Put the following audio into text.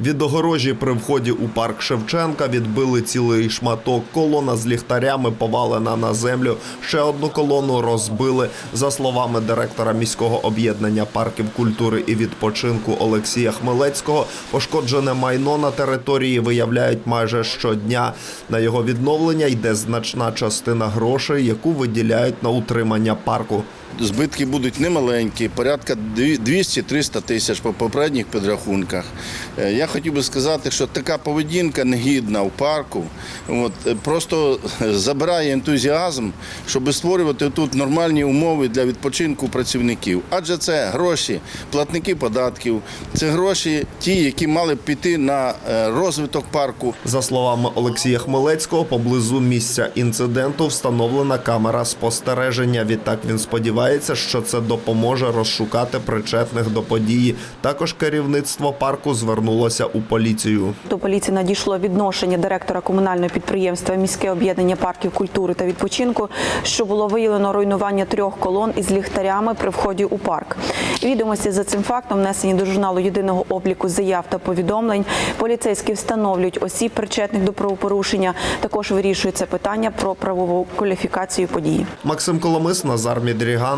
Від огорожі при вході у парк Шевченка відбили цілий шматок. Колона з ліхтарями повалена на землю. Ще одну колону розбили. За словами директора міського об'єднання парків культури і відпочинку Олексія Хмелецького, пошкоджене майно на території виявляють майже щодня. На його відновлення йде значна частина грошей, яку виділяють на утримання парку. Збитки будуть немаленькі, порядка 200-300 тисяч по попередніх підрахунках. Е, Я хотів би сказати, що така поведінка негідна в парку. От, е, просто забирає ентузіазм, щоб створювати тут нормальні умови для відпочинку працівників. Адже це гроші платники податків, це гроші ті, які мали б піти на е, розвиток парку. За словами Олексія Хмелецького, поблизу місця інциденту встановлена камера спостереження. Відтак він сподівається, що це допоможе розшукати причетних до події. Також керівництво парку звернулося у поліцію. До поліції надійшло відношення директора комунального підприємства міське об'єднання парків культури та відпочинку, що було виявлено руйнування трьох колон із ліхтарями при вході у парк. Відомості за цим фактом внесені до журналу єдиного обліку заяв та повідомлень. Поліцейські встановлюють осіб, причетних до правопорушення. Також вирішується питання про правову кваліфікацію події. Максим Коломис, Назар Мідріган.